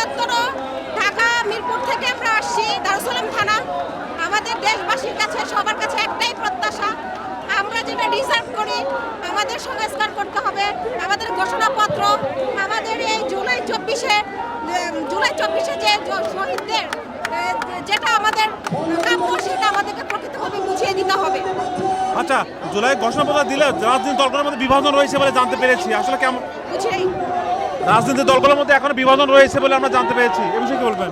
বৃহত্তর ঢাকা মিরপুর থেকে আমরা আসছি দারুসালাম থানা। আমাদের দেশবাসীর কাছে সবার কাছে একটাই প্রত্যাশা আমরা যেটা ডিজার্ভ করি আমাদের সংস্কার করতে হবে আমাদের ঘোষণাপত্র আমাদের এই জুলাই চব্বিশে জুলাই চব্বিশে যে শহীদদের যেটা আমাদের কাম্য সেটা আমাদেরকে প্রকৃতভাবে বুঝিয়ে দিতে হবে। আচ্ছা জুলাই ঘোষণাপত্র দিলে রাজনৈতিক দলগুলোর মধ্যে বিভাজন রয়েছে বলে জানতে পেরেছি। আসলে কেমন? বুঝিয়ে রাজনৈতিক দলগুলোর মধ্যে এখনও বিভাজন রয়েছে বলে আমরা জানতে পেরেছি। এ বিষয়ে কি বলবেন?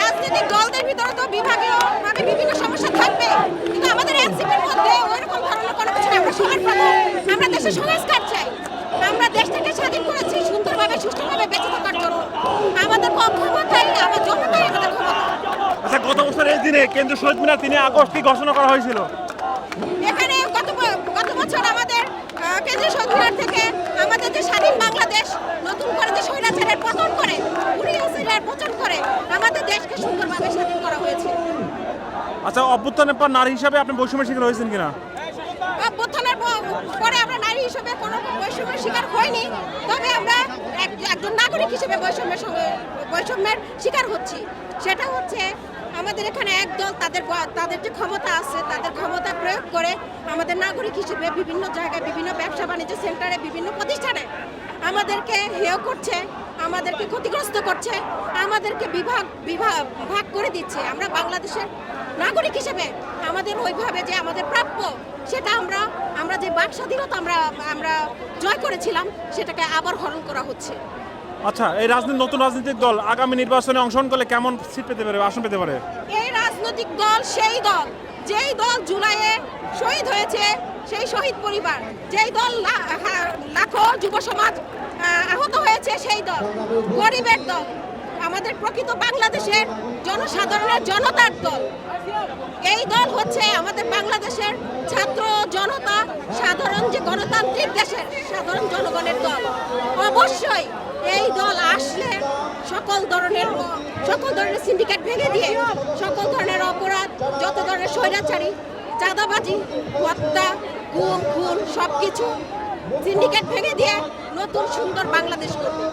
রাজনৈতিক দলদের ভিতরে তো বিভাগীয় ভাবে বিভিন্ন সমস্যা থাকবে কিন্তু আমাদের এনসিপির মধ্যে ওইরকম ধরনের কোনো কিছু আমরা সবার পাবো আমরা দেশের সংস্কার চাই। আমরা দেশটাকে স্বাধীন করেছি সুন্দরভাবে সুষ্ঠুভাবে বেঁচে থাকার জন্য। আমাদের ক্ষমতাই আমার জনতাই আমাদের ক্ষমতা। আচ্ছা গত বছর এই দিনে কেন্দ্রীয় শহীদ মিনার তিনে আগস্ট কি ঘোষণা করা হয়েছিল? এখানে গত গত বছর আমাদের কেন্দ্রীয় সরকার থেকে আমাদের যে স্বাধীন বাংলাদেশ নতুন করে যে স্বৈরাচারের পতন করে উড়িয়ে সিরিয়ার পতন করে আমাদের দেশকে সুন্দরভাবে স্বাধীন করা হয়েছে। আচ্ছা অভ্যুত্থানের পর নারী হিসাবে আপনি বৈষম্যের শিকার হয়েছেন কিনা? অভ্যুত্থানের পরে আমরা নারী হিসেবে কোনো বৈষম্যের শিকার হইনি তবে আমরা এক- একজন নাগরিক হিসেবে বৈষম্যের সঙ্গে বৈষম্যের শিকার হচ্ছি। সেটা হচ্ছে আমাদের এখানে একদল তাদের তাদের যে ক্ষমতা আছে, তাদের ক্ষমতা প্রয়োগ করে আমাদের নাগরিক হিসেবে বিভিন্ন জায়গায়, বিভিন্ন ব্যবসা বাণিজ্য সেন্টারে, বিভিন্ন প্রতিষ্ঠানে আমাদেরকে হেয় করছে, আমাদেরকে ক্ষতিগ্রস্ত করছে, আমাদেরকে বিভাগ বিভাগ ভাগ করে দিচ্ছে। আমরা বাংলাদেশের নাগরিক হিসেবে আমাদের ওইভাবে যে আমাদের প্রাপ্য, সেটা আমরা আমরা যে বাক স্বাধীনতা আমরা আমরা জয় করেছিলাম, সেটাকে আবার হরণ করা হচ্ছে। আচ্ছা এই রাজনীতি, নতুন রাজনৈতিক দল আগামী নির্বাচনে অংশগ্রহণ করলে কেমন সিট পেতে পারে আসন পেতে পারে? এই রাজনৈতিক দল সেই দল, যেই দল জুলাইয়ে শহীদ হয়েছে সেই শহীদ পরিবার, যেই দল লাখো যুব সমাজ আহত হয়েছে সেই দল, গরিবের দল, আমাদের প্রকৃত বাংলাদেশের জনসাধারণের জনতার দল। এই দল হচ্ছে আমাদের বাংলাদেশের ছাত্র জনতা গণতান্ত্রিক দেশের সাধারণ জনগণের দল। অবশ্যই এই দল আসলে সকল ধরনের সকল ধরনের সিন্ডিকেট ভেঙে দিয়ে সকল ধরনের অপরাধ, যত ধরনের স্বৈরাচারী, চাঁদাবাজি, হত্যা গুম খুন সব কিছু সিন্ডিকেট ভেঙে দিয়ে নতুন সুন্দর বাংলাদেশ করবে